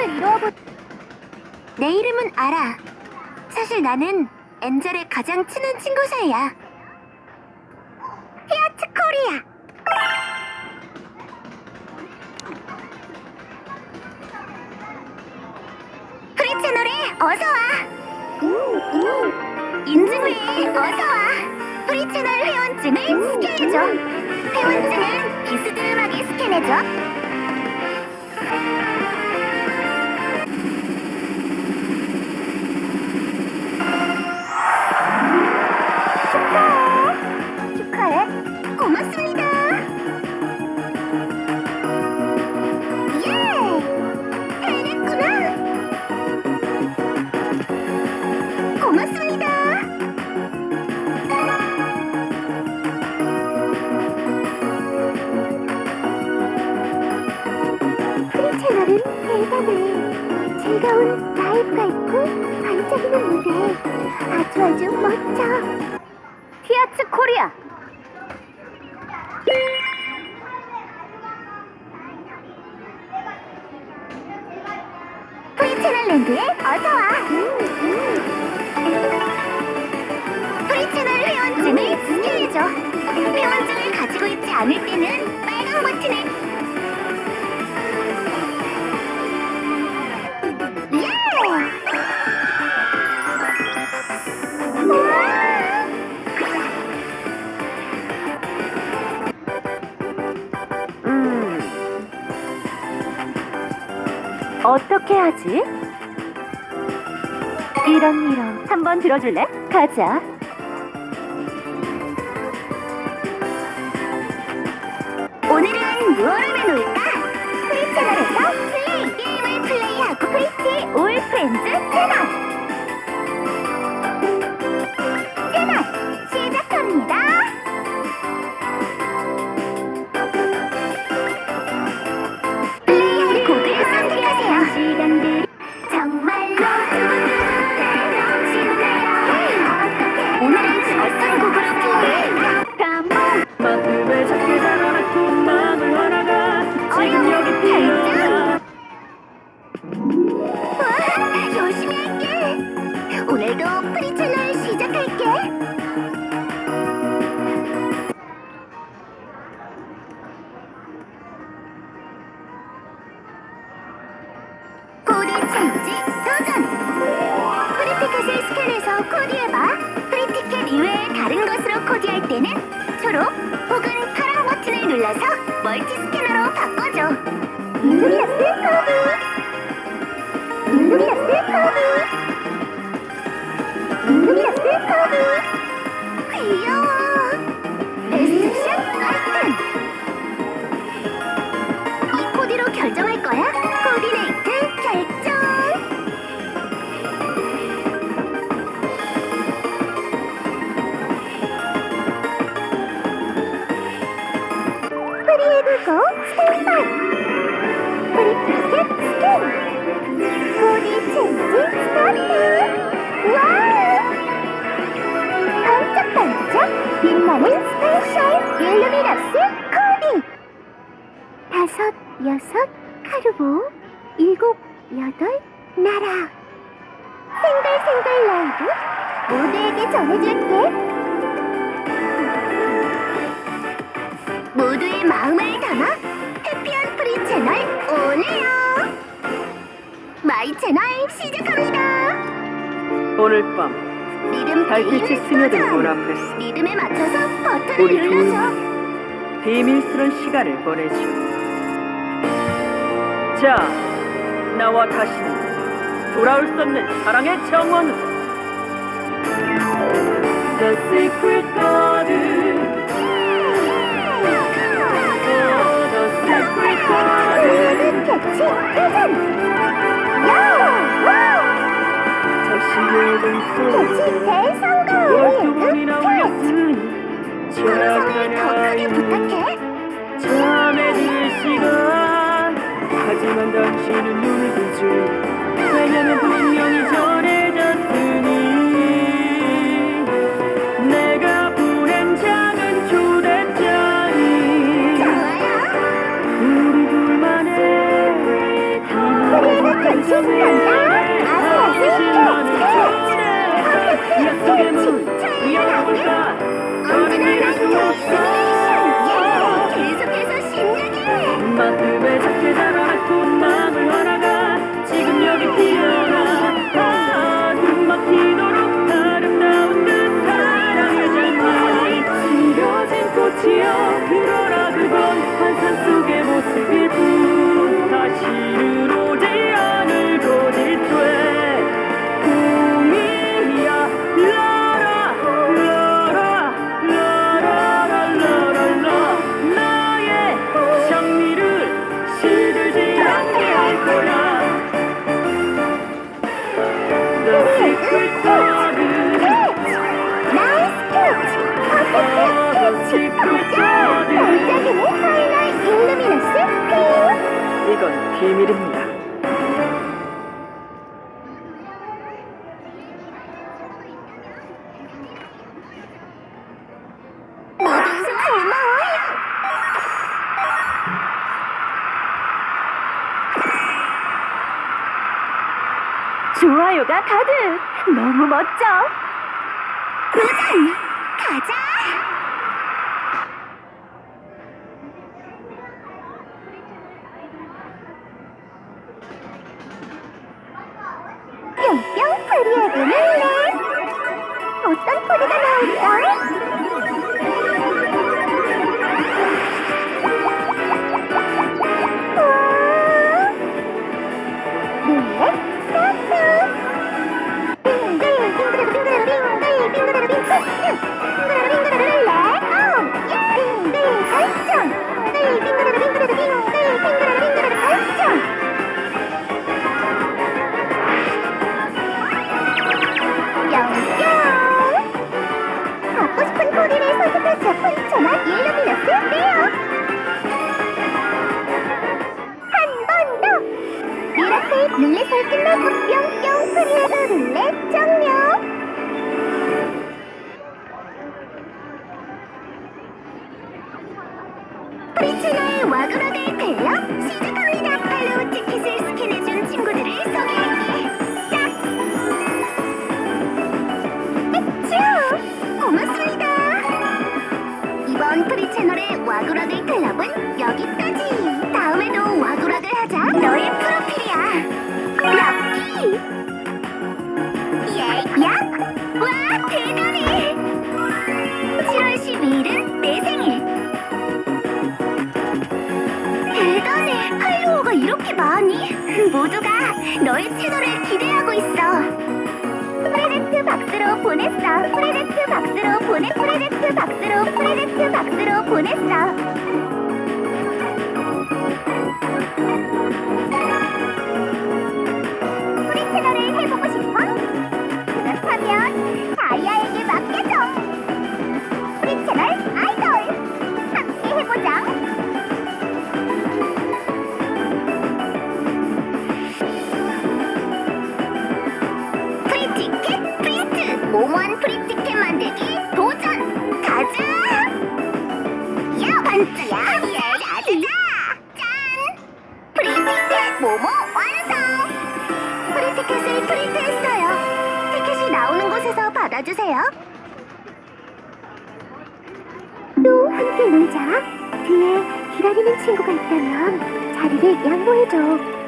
꿈을 이루어보. 내 이름은 알아. 사실 나는 엔젤의 가장 친한 친구 사이야. 히아트 코리아. 프리 채널에 어서 와. 인증회 어서 와. 프리 채널 회원증을 스캔해줘. 회원증은 음악에 스캔해줘. 라이브가 있고 반짝이는 무대. 아주 아주 멋져. 티아츠 코리아. 프리 채널 랜드에 어서 와. 프리 채널 회원증을 스캔해줘. 회원증을 가지고 있지 않을 때는 어떻게 하지? 이런 이런 한번 들어줄래? 가자. 오늘도 프리 채널 시작할게. 코디 체인지 도전. 프리티켓을 스캔해서 코디해봐. 프리티켓 이외에 다른 것으로 코디할 때는 초록 혹은 파란 버튼을 눌러서 멀티 스캐너로 바꿔줘. 인도리아스 코디. 인도리아스 코디. 인도 코디. 다섯, 여섯, 카르보, 일곱, 여덟, 나라. 생글생글 라이브 모두에게 전해줄게. 모두의 마음을 담아 해피한 프리 채널 오네요. 마이 채널 시작합니다. 오늘 밤 리듬 달빛이 게임을 스며든. 문 앞에서 리듬에 맞춰서 버튼을 우리 눌러줘. 비밀스런 시간을 보내죠 자 나와 다시는 돌아올 수 없는 사랑의 정원으로 The Secret Garden. Oh, The Secret Garden! 다시 속 대성공. 니 항상을 더 크게 부탁해. 들 시간 하지만 당신은 눈을 뜨지 왜냐면 분명 지금 여기 피어나 아, 숨 막히도 파이널 일루미너스 이건 비밀입니다 고마워요 좋아요가 가득. 너무 멋져. 도전 가자 뿅뿅 프리에드 룰렛 어떤 코드가 나올까? 우와. 룰렛 너의 프로필이야. 럭키. 예, 야. 와, 대단해. 7월 12일은 내 생일. 대단해. 할로우가 이렇게 많이. 모두가 너의 채널을 기대하고 있어. 프로젝트 박스로 보냈어. 프로젝트 박스로 보내. 프로젝트 박스로 프로젝트 박스로 보냈어. 모모 완성 프리티켓을 프린트했어요. 티켓이 나오는 곳에서 받아주세요. 또 함께 놀자. 뒤에 기다리는 친구가 있다면 자리를 양보해줘